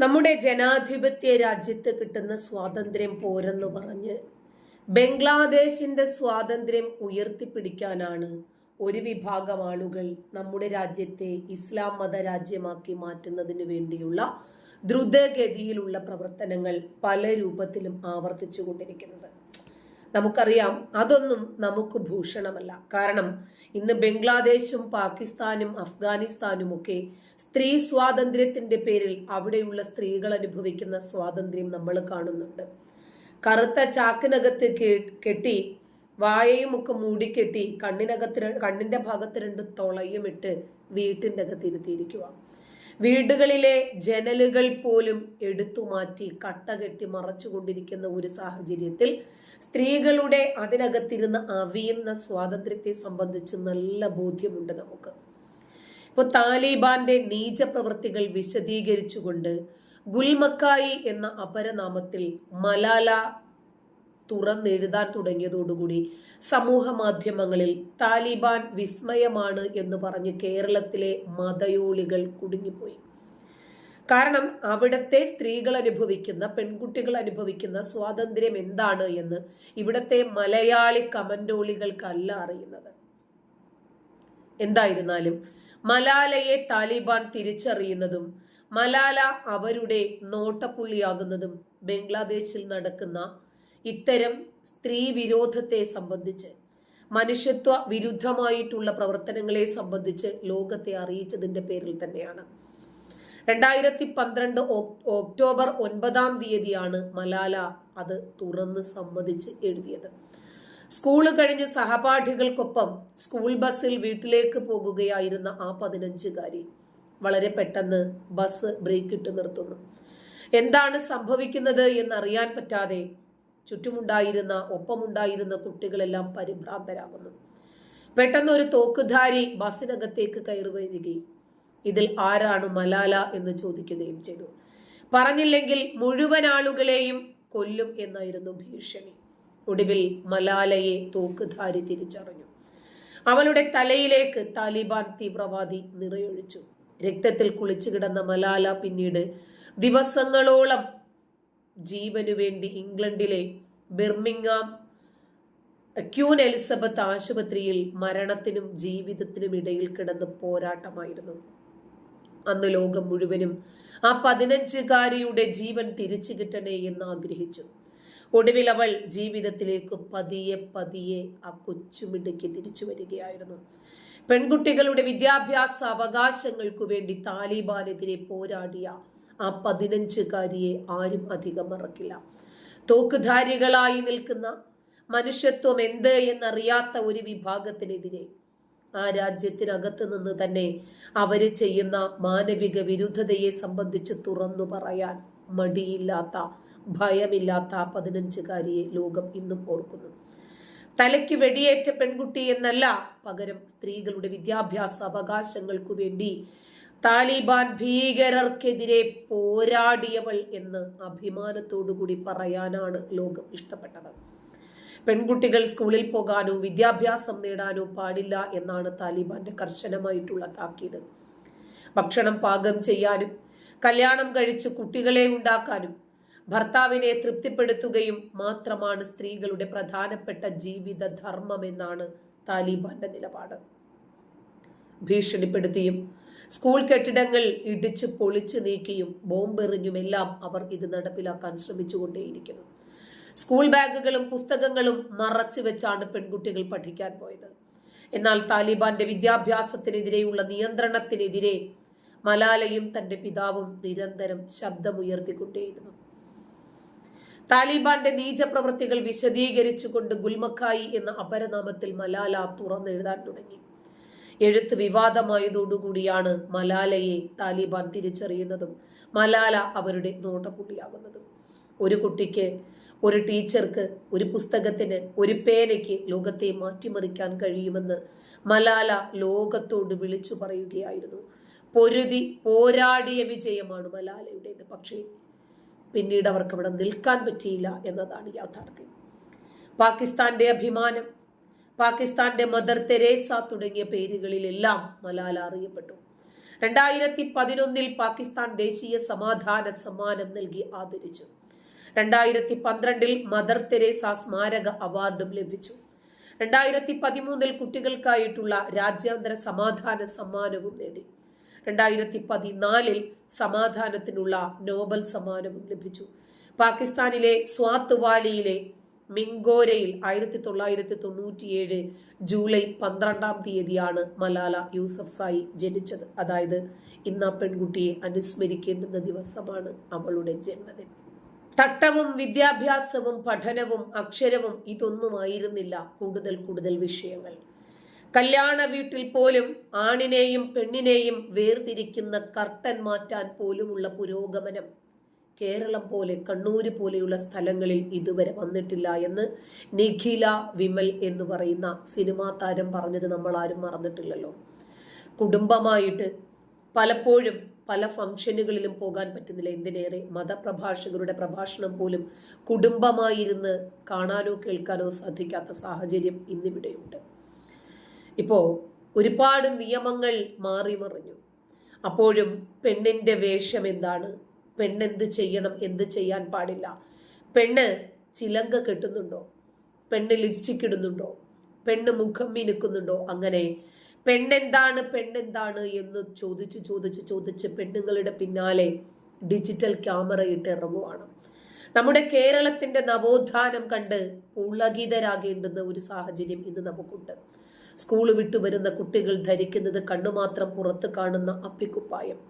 നമ്മുടെ ജനാധിപത്യ രാജ്യത്ത് കിട്ടുന്ന സ്വാതന്ത്ര്യം പോരെന്ന് പറഞ്ഞ് ബംഗ്ലാദേശിന്റെ സ്വാതന്ത്ര്യം ഉയർത്തിപ്പിടിക്കാനാണ് ഒരു വിഭാഗം ആളുകൾ നമ്മുടെ രാജ്യത്തെ ഇസ്ലാം മത രാജ്യമാക്കി മാറ്റുന്നതിന് വേണ്ടിയുള്ള ദ്രുതഗതിയിലുള്ള പ്രവർത്തനങ്ങൾ പല രൂപത്തിലും ആവർത്തിച്ചു കൊണ്ടിരിക്കുന്നത് നമുക്കറിയാം അതൊന്നും നമുക്ക് ഭൂഷണമല്ല. കാരണം ഇന്ന് ബംഗ്ലാദേശും പാകിസ്ഥാനും അഫ്ഗാനിസ്ഥാനും ഒക്കെ സ്ത്രീ സ്വാതന്ത്ര്യത്തിന്റെ പേരിൽ അവിടെയുള്ള സ്ത്രീകൾ അനുഭവിക്കുന്ന സ്വാതന്ത്ര്യം നമ്മൾ കാണുന്നുണ്ട്. കറുത്ത ചാക്കിനകത്ത് കെട്ടി വായയും ഒക്കെ മൂടിക്കെട്ടി കണ്ണിനകത്ത് കണ്ണിന്റെ ഭാഗത്ത് രണ്ട് തുളയും ഇട്ട് വീട്ടിന്റെ അകത്ത് ഇരുത്തിയിരിക്കുക വീടുകളിലെ ജനലുകൾ പോലും എടുത്തുമാറ്റി കട്ട കെട്ടി മറച്ചുകൊണ്ടിരിക്കുന്ന ഒരു സാഹചര്യത്തിൽ സ്ത്രീകളുടെ അതിനകത്തിരുന്ന് അവിയുന്ന സ്വാതന്ത്ര്യത്തെ സംബന്ധിച്ച് നല്ല ബോധ്യമുണ്ട് നമുക്ക്. ഇപ്പോൾ താലിബാന്റെ നീചപ്രവൃത്തികൾ വിശദീകരിച്ചുകൊണ്ട് ഗുൽമക്കായി എന്ന അപരനാമത്തിൽ മലാല തുറന്നെഴുതാൻ തുടങ്ങിയതോടുകൂടി സമൂഹ മാധ്യമങ്ങളിൽ താലിബാൻ വിസ്മയമാണ് എന്ന് പറഞ്ഞ് കേരളത്തിലെ മതയോളികൾ കുടുങ്ങിപ്പോയി. കാരണം അവിടുത്തെ സ്ത്രീകൾ അനുഭവിക്കുന്ന പെൺകുട്ടികൾ അനുഭവിക്കുന്ന സ്വാതന്ത്ര്യം എന്താണ് എന്ന് ഇവിടുത്തെ മലയാളി കമന്റോളികൾക്കല്ല അറിയുന്നത്. എന്തായിരുന്നാലും മലാലയെ താലിബാൻ തിരിച്ചറിയുന്നതും മലാല അവരുടെ നോട്ടപ്പുള്ളിയാകുന്നതും ബംഗ്ലാദേശിൽ നടക്കുന്ന ഇത്തരം സ്ത്രീ വിരോധത്തെ സംബന്ധിച്ച് മനുഷ്യത്വ വിരുദ്ധമായിട്ടുള്ള പ്രവർത്തനങ്ങളെ സംബന്ധിച്ച് ലോകത്തെ അറിയിച്ചതിന്റെ പേരിൽ തന്നെയാണ്. രണ്ടായിരത്തി പന്ത്രണ്ട് ഒക്ടോബർ ഒൻപതാം തീയതിയാണ് മലാല അത് തുറന്ന് സമ്മതിച്ച് എഴുതിയത്. സ്കൂൾ കഴിഞ്ഞ് സഹപാഠികൾക്കൊപ്പം സ്കൂൾ ബസ്സിൽ വീട്ടിലേക്ക് പോകുകയായിരുന്ന ആ പതിനഞ്ചുകാരി വളരെ പെട്ടെന്ന് ബസ് ബ്രേക്കിട്ട് നിർത്തുന്നു. എന്താണ് സംഭവിക്കുന്നത് എന്നറിയാൻ പറ്റാതെ ചുറ്റുമുണ്ടായിരുന്ന ഒപ്പമുണ്ടായിരുന്ന കുട്ടികളെല്ലാം പരിഭ്രാന്തരാകുന്നു. പെട്ടെന്ന് ഒരു തോക്കുധാരി ബസ്സിനകത്തേക്ക് കയറി വരികയും ഇതിൽ ആരാണ് മലാല എന്ന് ചോദിക്കുകയും ചെയ്തു. പറഞ്ഞില്ലെങ്കിൽ മുഴുവൻ ആളുകളെയും കൊല്ലും എന്നായിരുന്നു ഭീഷണി. ഒടുവിൽ മലാലയെ തോക്കുധാരി തിരിച്ചറിഞ്ഞു. അവളുടെ തലയിലേക്ക് താലിബാൻ തീവ്രവാദി നിറയൊഴിച്ചു. രക്തത്തിൽ കുളിച്ചു കിടന്ന മലാല പിന്നീട് ദിവസങ്ങളോളം ജീവനു വേണ്ടി ഇംഗ്ലണ്ടിലെ ബിർമിംഗാം ക്യൂൻ എലിസബത്ത് ആശുപത്രിയിൽ മരണത്തിനും ജീവിതത്തിനും ഇടയിൽ കിടന്ന് പോരാട്ടമായിരുന്നു. അന്ന് ലോകം മുഴുവനും ആ പതിനഞ്ചുകാരിയുടെ ജീവൻ തിരിച്ചു കിട്ടണേ എന്ന് ആഗ്രഹിച്ചു. ഒടുവിൽ അവൾ ജീവിതത്തിലേക്ക് പതിയെ പതിയെ ആ കൊച്ചുമിടുക്കി തിരിച്ചു വരികയായിരുന്നു. പെൺകുട്ടികളുടെ വിദ്യാഭ്യാസ അവകാശങ്ങൾക്കു വേണ്ടി താലിബാനെതിരെ പോരാടിയ ആ പതിനഞ്ചുകാരിയെ ആരും അധികം മറക്കില്ല. തോക്കുധാരികളായി നിൽക്കുന്ന മനുഷ്യത്വം എന്ത് എന്നറിയാത്ത ഒരു വിഭാഗത്തിനെതിരെ ആ രാജ്യത്തിനകത്ത് നിന്ന് തന്നെ അവർ ചെയ്യുന്ന മാനവിക വിരുദ്ധതയെ സംബന്ധിച്ച് തുറന്നു പറയാൻ മടിയില്ലാത്ത ഭയമില്ലാത്ത ആ പതിനഞ്ചുകാരിയെ ലോകം ഇന്നും ഓർക്കുന്നു. തലയ്ക്ക് വെടിയേറ്റ പെൺകുട്ടി എന്നല്ല പകരം സ്ത്രീകളുടെ വിദ്യാഭ്യാസ അവകാശങ്ങൾക്കു വേണ്ടി താലിബാൻ ഭീകരർക്കെതിരെ പോരാടിയവൾ എന്ന് അഭിമാനത്തോടുകൂടി പറയാനാണ് ലോകം ഇഷ്ടപ്പെട്ടത്. പെൺകുട്ടികൾ സ്കൂളിൽ പോകാനോ വിദ്യാഭ്യാസം നേടാനോ പാടില്ല എന്നാണ് താലിബാന്റെ കർശനമായിട്ടുള്ള താക്കീത്. ഭക്ഷണം പാകം ചെയ്യാനും കല്യാണം കഴിച്ച് കുട്ടികളെ ഉണ്ടാക്കാനും ഭർത്താവിനെ തൃപ്തിപ്പെടുത്തുകയും മാത്രമാണ് സ്ത്രീകളുടെ പ്രധാനപ്പെട്ട ജീവിത ധർമ്മം എന്നാണ് താലിബാന്റെ നിലപാട്. ഭീഷണിപ്പെടുത്തിയും സ്കൂൾ കെട്ടിടങ്ങൾ ഇടിച്ചു പൊളിച്ചു നീക്കിയും ബോംബെറിഞ്ഞുമെല്ലാം അവർ ഇത് നടപ്പിലാക്കാൻ ശ്രമിച്ചുകൊണ്ടേയിരിക്കുന്നു. സ്കൂൾ ബാഗുകളും പുസ്തകങ്ങളും മറച്ചു വെച്ചാണ് പെൺകുട്ടികൾ പഠിക്കാൻ പോയത്. എന്നാൽ താലിബാന്റെ വിദ്യാഭ്യാസത്തിനെതിരെയുള്ള നിയന്ത്രണത്തിനെതിരെ മലാലയും തന്റെ പിതാവും നിരന്തരം ശബ്ദമുയർത്തിക്കൊണ്ടേയിരുന്നു. താലിബാന്റെ നീചപ്രവൃത്തികൾ വിശദീകരിച്ചുകൊണ്ട് ഗുൽമക്കായി എന്ന അപരനാമത്തിൽ മലാല തുറന്നെഴുതാൻ തുടങ്ങി. എഴുത്ത് വിവാദമായതോടുകൂടിയാണ് മലാലയെ താലിബാൻ തിരിച്ചറിയുന്നതും മലാല അവരുടെ നോട്ടപ്പുള്ളിയാകുന്നതും ഒരു കുട്ടിക്ക് ഒരു ടീച്ചർക്ക് ഒരു പുസ്തകത്തിന് ഒരു പേനയ്ക്ക് ലോകത്തെ മാറ്റിമറിക്കാൻ കഴിയുമെന്ന് മലാല ലോകത്തോട് വിളിച്ചു പറയുകയായിരുന്നു. പൊരുതി പോരാടിയ വിജയമാണ് മലാലയുടേത്. പക്ഷേ പിന്നീട് അവർക്ക് അവിടെ നിൽക്കാൻ പറ്റിയില്ല എന്നതാണ് യാഥാർത്ഥ്യം. പാകിസ്ഥാന്റെ അഭിമാനം പാകിസ്ഥാന്റെ മദർ തെരേസ തുടങ്ങിയ പേരുകളിലെല്ലാം മലാല അറിയപ്പെട്ടു. രണ്ടായിരത്തി പതിനൊന്നിൽ പാകിസ്ഥാൻ ദേശീയ സമാധാന സമ്മാനം നൽകി ആദരിച്ചു. രണ്ടായിരത്തി പന്ത്രണ്ടിൽ മദർ തെരേസ സ്മാരക അവാർഡും ലഭിച്ചു. രണ്ടായിരത്തി പതിമൂന്നിൽ കുട്ടികൾക്കായിട്ടുള്ള രാജ്യാന്തര സമാധാന സമ്മാനവും നേടി. രണ്ടായിരത്തി പതിനാലിൽ സമാധാനത്തിനുള്ള നോബൽ സമ്മാനവും ലഭിച്ചു. പാകിസ്ഥാനിലെ സ്വാത്ത് വാലിയിലെ മിങ്കോരയിൽ ആയിരത്തി തൊള്ളായിരത്തി തൊണ്ണൂറ്റിയേഴ് ജൂലൈ പന്ത്രണ്ടാം തീയതിയാണ് മലാല യൂസഫ് സായി ജനിച്ചത്. അതായത് ഇന്ന് ആ പെൺകുട്ടിയെ അനുസ്മരിക്കേണ്ടുന്ന ദിവസമാണ് അവളുടെ ജന്മദിനം. തട്ടവും വിദ്യാഭ്യാസവും പഠനവും അക്ഷരവും ഇതൊന്നുമായിരുന്നില്ല കൂടുതൽ കൂടുതൽ വിഷയങ്ങൾ. കല്യാണ വീട്ടിൽ പോലും ആണിനെയും പെണ്ണിനെയും വേർതിരിക്കുന്ന കർട്ടൻ മാറ്റാൻ പോലുമുള്ള പുരോഗമനം കേരളം പോലെ കണ്ണൂര് പോലെയുള്ള സ്ഥലങ്ങളിൽ ഇതുവരെ വന്നിട്ടില്ല എന്ന് നിഖില വിമൽ എന്ന് പറയുന്ന സിനിമാ താരം പറഞ്ഞത് നമ്മൾ ആരും മറന്നിട്ടില്ലല്ലോ. കുടുംബമായിട്ട് പലപ്പോഴും പല ഫംഗ്ഷനുകളിലും പോകാൻ പറ്റുന്നില്ല. എന്തിനേറെ മതപ്രഭാഷകരുടെ പ്രഭാഷണം പോലും കുടുംബമായിരുന്ന് കാണാനോ കേൾക്കാനോ സാധിക്കാത്ത സാഹചര്യം ഇന്നിവിടെയുണ്ട്. ഇപ്പോൾ ഒരുപാട് നിയമങ്ങൾ മാറി മറിഞ്ഞു. അപ്പോഴും പെണ്ണിന്റെ വേഷം എന്താണ്? പെണ്ണെന്ത് ചെയ്യണം എന്ത് ചെയ്യാൻ പാടില്ല. പെണ്ണ് ചിലങ്ക കെട്ടുന്നുണ്ടോ? പെണ്ണ് ലിപ്സ്റ്റിക് ഇടുന്നുണ്ടോ? പെണ്ണ് മുഖം മിനുക്കുന്നുണ്ടോ? അങ്ങനെ പെണ്ണെന്താണ് പെണ്ണെന്താണ് എന്ന് ചോദിച്ച് ചോദിച്ച് ചോദിച്ച് പെണ്ണുങ്ങളുടെ പിന്നാലെ ഡിജിറ്റൽ ക്യാമറ ഇട്ട് ഇറങ്ങുവാണ്. നമ്മുടെ കേരളത്തിന്റെ നവോത്ഥാനം കണ്ട് പുളകിതരാകേണ്ടുന്ന ഒരു സാഹചര്യം ഇന്ന് നമുക്കുണ്ട്. സ്കൂൾ വിട്ടു വരുന്ന കുട്ടികൾ ധരിക്കുന്നത് കണ്ണുമാത്രം പുറത്ത് കാണുന്ന അപ്പിക്കുപ്പായം.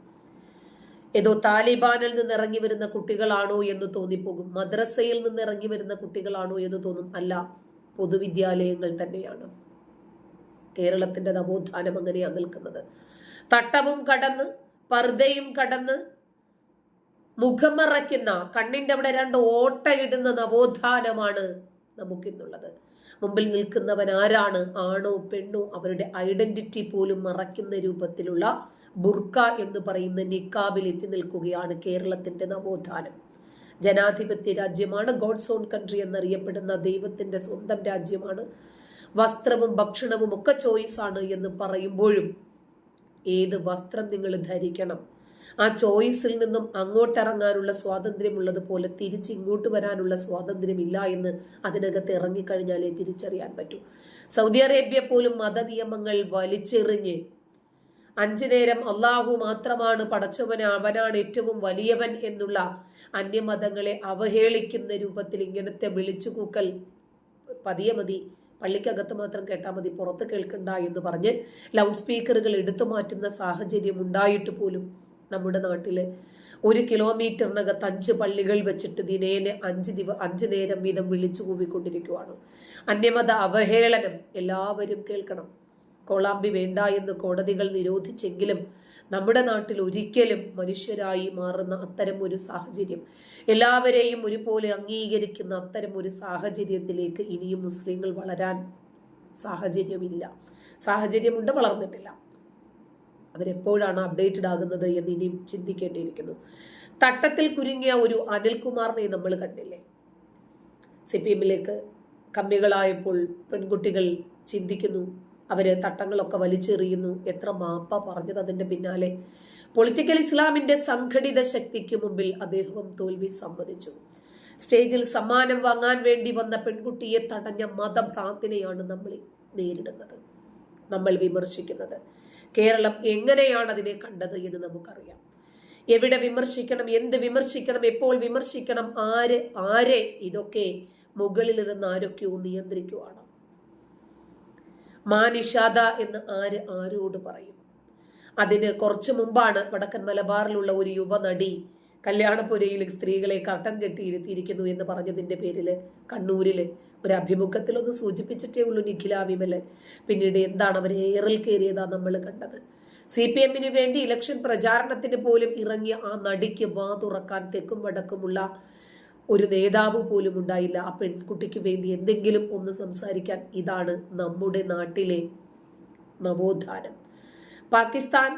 ഏതോ താലിബാനിൽ നിന്ന് ഇറങ്ങി വരുന്ന കുട്ടികളാണോ എന്ന് തോന്നിപ്പോകും. മദ്രസയിൽ നിന്ന് ഇറങ്ങി വരുന്ന കുട്ടികളാണോ എന്ന് തോന്നും. അല്ല പൊതുവിദ്യാലയങ്ങൾ തന്നെയാണ്. കേരളത്തിന്റെ നവോത്ഥാനം അങ്ങനെയാണ് നിൽക്കുന്നത്. തട്ടവും കടന്ന് പർദ്ദയും കടന്ന് മുഖമറയ്ക്കുന്ന കണ്ണിന്റെ അവിടെ രണ്ട് ഓട്ടയിടുന്ന നവോത്ഥാനമാണ് നമുക്കിന്നുള്ളത്. മുമ്പിൽ നിൽക്കുന്നവൻ ആരാണ്? ആണോ പെണ്ണോ? അവരുടെ ഐഡന്റിറ്റി പോലും മറയ്ക്കുന്ന രൂപത്തിലുള്ള ബുർക്ക എന്ന് പറയുന്ന നിക്കാബിൽ എത്തി നിൽക്കുകയാണ് കേരളത്തിന്റെ നവോത്ഥാനം. ജനാധിപത്യ രാജ്യമാണ് ഗോഡ്സ് ഓൺ കൺട്രി എന്നറിയപ്പെടുന്ന ദൈവത്തിന്റെ സ്വന്തം രാജ്യമാണ്. വസ്ത്രവും ഭക്ഷണവും ഒക്കെ ചോയ്സ് ആണ് എന്ന് പറയുമ്പോഴും ഏത് വസ്ത്രം നിങ്ങൾ ധരിക്കണം? ആ ചോയ്സിൽ നിന്നും അങ്ങോട്ടിറങ്ങാനുള്ള സ്വാതന്ത്ര്യമുള്ളതുപോലെ തിരിച്ച് ഇങ്ങോട്ട് വരാനുള്ള സ്വാതന്ത്ര്യമില്ല എന്ന് അതിനകത്ത് ഇറങ്ങിക്കഴിഞ്ഞാലേ തിരിച്ചറിയാൻ പറ്റൂ. സൗദി അറേബ്യ പോലും മതനിയമങ്ങൾ വലിച്ചെറിഞ്ഞ് അഞ്ചു നേരം അള്ളാഹു മാത്രമാണ് പടച്ചവൻ അവനാണ് ഏറ്റവും വലിയവൻ എന്നുള്ള അന്യമതങ്ങളെ അവഹേളിക്കുന്ന രൂപത്തിൽ ഇങ്ങനത്തെ വിളിച്ചു കൂക്കൽ പതിയെ മതി. പള്ളിക്കകത്ത് മാത്രം കേട്ടാൽ മതി. പുറത്ത് കേൾക്കണ്ട എന്ന് പറഞ്ഞ് ലൗഡ് സ്പീക്കറുകൾ എടുത്തു മാറ്റുന്ന സാഹചര്യം ഉണ്ടായിട്ട് പോലും നമ്മുടെ നാട്ടിൽ ഒരു കിലോമീറ്ററിനകത്ത് അഞ്ച് പള്ളികൾ വെച്ചിട്ട് ദിനേനെ അഞ്ച് ദിവ അഞ്ച് നേരം വീതം വിളിച്ചു കൂവിക്കൊണ്ടിരിക്കുവാണ്. അന്യമത അവഹേളനം എല്ലാവരും കേൾക്കണം. കോളാമ്പി വേണ്ട എന്ന് കോടതികൾ നിരോധിച്ചെങ്കിലും നമ്മുടെ നാട്ടിൽ ഒരിക്കലും മനുഷ്യരായി മാറുന്ന അത്തരം ഒരു സാഹചര്യം എല്ലാവരെയും ഒരുപോലെ അംഗീകരിക്കുന്ന അത്തരം ഒരു സാഹചര്യത്തിലേക്ക് ഇനിയും മുസ്ലിങ്ങൾ വളരാൻ സാഹചര്യമില്ല. സാഹചര്യമുണ്ട് വളർന്നിട്ടില്ല. അവരെപ്പോഴാണ് അപ്ഡേറ്റഡ് ആകുന്നത് എന്ന് ഇനിയും ചിന്തിക്കേണ്ടിയിരിക്കുന്നു. തട്ടത്തിൽ കുരുങ്ങിയ ഒരു അനിൽകുമാറിനെ നമ്മൾ കണ്ടില്ലേ? സി പി എമ്മിലേക്ക് കമ്മികളായപ്പോൾ പെൺകുട്ടികൾ ചിന്തിക്കുന്നു അവർ തട്ടങ്ങളൊക്കെ വലിച്ചെറിയുന്നു. എത്ര മാപ്പ പറഞ്ഞത് അതിന്റെ പിന്നാലെ. പൊളിറ്റിക്കൽ ഇസ്ലാമിന്റെ സംഘടിത ശക്തിക്ക് മുമ്പിൽ അദ്ദേഹവും തോൽവി സമ്മതിച്ചു. സ്റ്റേജിൽ സമ്മാനം വാങ്ങാൻ വേണ്ടി വന്ന പെൺകുട്ടിയെ തടഞ്ഞ മതഭ്രാന്തിനെയാണ് നമ്മൾ നേരിടുന്നത്. നമ്മൾ വിമർശിക്കുന്നത്. കേരളം എങ്ങനെയാണ് അതിനെ കണ്ടത് എന്ന് നമുക്കറിയാം. എവിടെ വിമർശിക്കണം എന്ത് വിമർശിക്കണം എപ്പോൾ വിമർശിക്കണം ആര് ആരെ ഇതൊക്കെ മുകളിലിരുന്ന് ആരൊക്കെയോ നിയന്ത്രിക്കുവാണ്. മാനിഷാദ എന്ന് ആര് ആരോട് പറയും? അതിന് കുറച്ചു മുമ്പാണ് വടക്കൻ മലബാറിലുള്ള ഒരു യുവനടി കല്യാണപുരയിൽ സ്ത്രീകളെ കർട്ടൻ കെട്ടിയിരുത്തിയിരിക്കുന്നു എന്ന് പറഞ്ഞതിന്റെ പേരിൽ കണ്ണൂരിൽ ഒരു അഭിമുഖത്തിൽ ഒന്ന് സൂചിപ്പിച്ചിട്ടേ ഉള്ളൂ നിഖില വിമൽ. പിന്നീട് എന്താണ് അവർ ഏറിൽ കയറിയതാ നമ്മൾ കണ്ടത്? സി പി എമ്മിന് വേണ്ടി ഇലക്ഷൻ പ്രചാരണത്തിന് പോലും ഇറങ്ങിയ ആ നടിക്ക് വാ തുറക്കാൻ തെക്കും വടക്കുമുള്ള ഒരു നേതാവ് പോലും ഉണ്ടായില്ല. ആ പെൺകുട്ടിക്ക് വേണ്ടി എന്തെങ്കിലും ഒന്ന് സംസാരിക്കാൻ ഇതാണ് നമ്മുടെ നാട്ടിലെ നവോത്ഥാനം. പാകിസ്ഥാൻ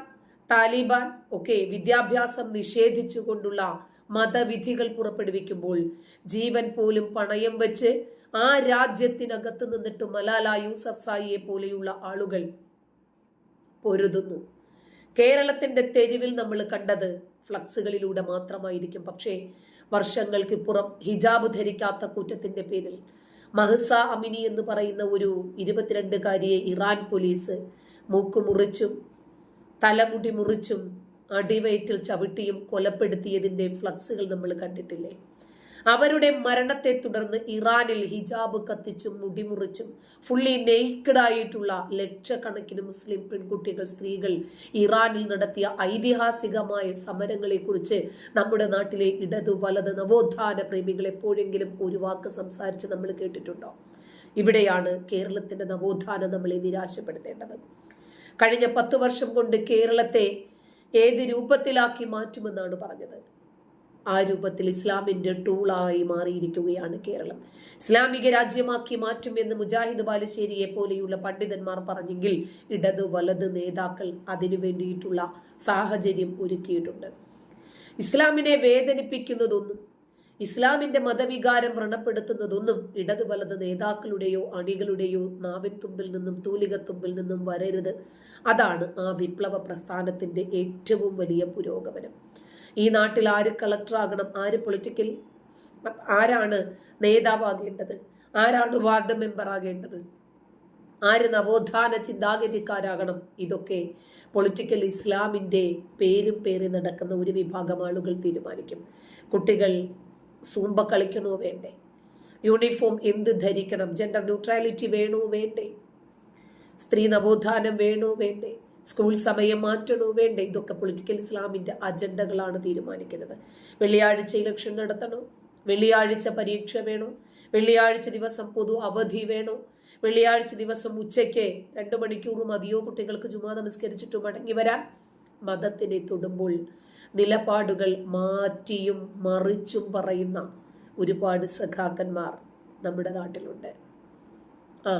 താലിബാൻ ഒക്കെ വിദ്യാഭ്യാസം നിഷേധിച്ചുകൊണ്ടുള്ള മതവിധികൾ പുറപ്പെടുവിക്കുമ്പോൾ ജീവൻ പോലും പണയം വെച്ച് ആ രാജ്യത്തിനകത്ത് നിന്നിട്ട് മലാല യൂസഫ് സായിയെ പോലെയുള്ള ആളുകൾ പൊരുതുന്നു. കേരളത്തിന്റെ തെരുവിൽ നമ്മൾ കണ്ടത് ഫ്ലക്സുകളിലൂടെ മാത്രമായിരിക്കും. പക്ഷേ വർഷങ്ങൾക്കിപ്പുറം ഹിജാബ് ധരിക്കാത്ത കുറ്റത്തിന്റെ പേരിൽ മഹസ അമിനി എന്ന് പറയുന്ന ഒരു ഇരുപത്തിരണ്ടുകാരിയെ ഇറാൻ പോലീസ് മൂക്ക് മുറിച്ചും തലമുടി മുറിച്ചും അടിവയറ്റിൽ ചവിട്ടിയും കൊലപ്പെടുത്തിയതിന്റെ ഫ്ലക്സുകൾ നമ്മൾ കണ്ടിട്ടില്ലേ? അവരുടെ മരണത്തെ തുടർന്ന് ഇറാനിൽ ഹിജാബ് കത്തിച്ചും മുടിമുറിച്ചും ഫുള്ളി നെയ്ക്കഡ് ആയിട്ടുള്ള ലക്ഷക്കണക്കിന് മുസ്ലിം പെൺകുട്ടികൾ സ്ത്രീകൾ ഇറാനിൽ നടത്തിയ ഐതിഹാസികമായ സമരങ്ങളെ കുറിച്ച് നമ്മുടെ നാട്ടിലെ ഇടതു വലത് നവോത്ഥാന പ്രേമികൾ എപ്പോഴെങ്കിലും ഒരു വാക്ക് സംസാരിച്ച് നമ്മൾ കേട്ടിട്ടുണ്ടോ? ഇവിടെയാണ് കേരളത്തിന്റെ നവോത്ഥാനം നമ്മളെ നിരാശപ്പെടുത്തേണ്ടത്. കഴിഞ്ഞ പത്തു വർഷം കൊണ്ട് കേരളത്തെ ഏത് രൂപത്തിലാക്കി മാറ്റുമെന്നാണ് പറഞ്ഞത്? ആ രൂപത്തിൽ ഇസ്ലാമിന്റെ ടൂളായി മാറിയിരിക്കുകയാണ് കേരളം. ഇസ്ലാമിക രാജ്യമാക്കി മാറ്റുമെന്ന് മുജാഹിദ് ബാലുശ്ശേരിയെ പോലെയുള്ള പണ്ഡിതന്മാർ പറഞ്ഞെങ്കിൽ ഇടത് വലത് നേതാക്കൾ അതിനു വേണ്ടിയിട്ടുള്ള സാഹചര്യം ഒരുക്കിയിട്ടുണ്ട്. ഇസ്ലാമിനെ വേദനിപ്പിക്കുന്നതൊന്നും ഇസ്ലാമിന്റെ മതവികാരം വ്രണപ്പെടുത്തുന്നതൊന്നും ഇടത് വലത് നേതാക്കളുടെയോ അണികളുടെയോ നാവിൻ തുമ്പിൽ നിന്നും തൂലിക തുമ്പിൽ നിന്നും വരരുത്. അതാണ് ആ വിപ്ലവ പ്രസ്ഥാനത്തിന്റെ ഏറ്റവും വലിയ പുരോഗമനം. ഈ നാട്ടിൽ ആര് കളക്ടറാകണം? ആര് പൊളിറ്റിക്കൽ ആരാണ് നേതാവാകേണ്ടത്? ആരാണ് വാർഡ് മെമ്പർ ആകേണ്ടത്? ആര് നവോത്ഥാന ചിന്താഗതിക്കാരാകണം? ഇതൊക്കെ പൊളിറ്റിക്കൽ ഇസ്ലാമിന്റെ പേരും പേറി നടക്കുന്ന ഒരു വിഭാഗം ആളുകൾ തീരുമാനിക്കും. കുട്ടികൾ സൂമ്പ കളിക്കണോ വേണ്ടേ? യൂണിഫോം എന്ത് ധരിക്കണം? ജെൻഡർ ന്യൂട്രാലിറ്റി വേണോ വേണ്ടേ? സ്ത്രീ നവോത്ഥാനം വേണോ വേണ്ടേ? സ്കൂൾ സമയം മാറ്റണോ വേണ്ട? ഇതൊക്കെ പൊളിറ്റിക്കൽ ഇസ്ലാമിന്റെ അജണ്ടകളാണ് തീരുമാനിക്കുന്നത്. വെള്ളിയാഴ്ച ഇലക്ഷൻ നടത്തണോ? വെള്ളിയാഴ്ച പരീക്ഷ വേണോ? വെള്ളിയാഴ്ച ദിവസം പൊതു അവധി വേണോ? വെള്ളിയാഴ്ച ദിവസം ഉച്ചയ്ക്ക് രണ്ടു മണിക്കൂർ മതിയോ? കുട്ടികൾക്ക് ചുമ്മാ നമസ്കരിച്ചിട്ട് മടങ്ങി വരാൻ? മതത്തിനെ തൊടുമ്പോൾ നിലപാടുകൾ മാറ്റിയും മറിച്ചും പറയുന്ന ഒരുപാട് സഖാക്കന്മാർ നമ്മുടെ നാട്ടിലുണ്ട്. ആ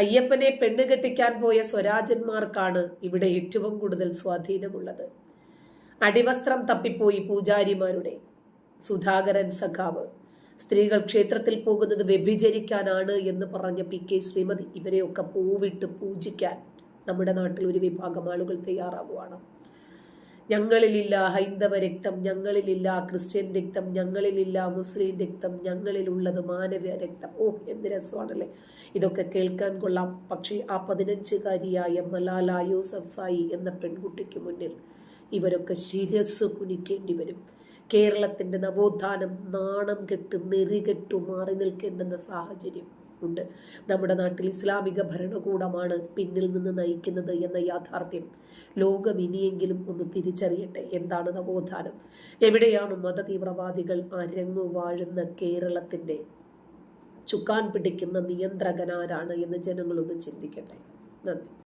അയ്യപ്പനെ പെണ്ണ് കെട്ടിക്കാൻ പോയ സ്വരാജന്മാർക്കാണ് ഇവിടെ ഏറ്റവും കൂടുതൽ സ്വാധീനമുള്ളത്. അടിവസ്ത്രം തപ്പിപ്പോയി പൂജാരിമാരുടെ. സുധാകരൻ സഖാവ് സ്ത്രീകൾ ക്ഷേത്രത്തിൽ പോകുന്നത് വ്യഭിചരിക്കാനാണ് എന്ന് പറഞ്ഞ പി കെ ശ്രീമതി ഇവരെയൊക്കെ പൂവിട്ട് പൂജിക്കാൻ നമ്മുടെ നാട്ടിൽ ഒരു വിഭാഗം ആളുകൾ തയ്യാറാവുകയാണ്. ഞങ്ങളിലില്ല ഹൈന്ദവ രക്തം ഞങ്ങളിലില്ല ക്രിസ്ത്യൻ രക്തം ഞങ്ങളിലില്ല മുസ്ലിം രക്തം ഞങ്ങളിലുള്ളത് മാനവ രക്തം. ഓ എന്ത് രസമാണല്ലേ. ഇതൊക്കെ കേൾക്കാൻ കൊള്ളാം. പക്ഷേ ആ പതിനഞ്ചുകാരിയായ മലാല യൂസഫ് സായി എന്ന പെൺകുട്ടിക്ക് മുന്നിൽ ഇവരൊക്കെ ശിരസ് കുനിക്കേണ്ടി വരും. കേരളത്തിന്റെ നവോത്ഥാനം നാണം കെട്ട് നെറികെട്ടു മാറി നിൽക്കേണ്ടുന്ന സാഹചര്യം. ഉണ്ട് നമ്മുടെ നാട്ടിൽ ഇസ്ലാമിക ഭരണകൂടമാണ് പിന്നിൽ നിന്ന് നയിക്കുന്നത് എന്ന യാഥാർത്ഥ്യം. ലോകം ഇനിയെങ്കിലും ഒന്ന് തിരിച്ചറിയട്ടെ എന്താണ് നവോത്ഥാനം? എവിടെയാണ് മതതീവ്രവാദികൾ അരങ്ങു വാഴുന്ന കേരളത്തിന്റെ ചുക്കാൻ പിടിക്കുന്ന നിയന്ത്രകനാരാണ് എന്ന് ജനങ്ങളൊന്ന് ചിന്തിക്കട്ടെ. നന്ദി.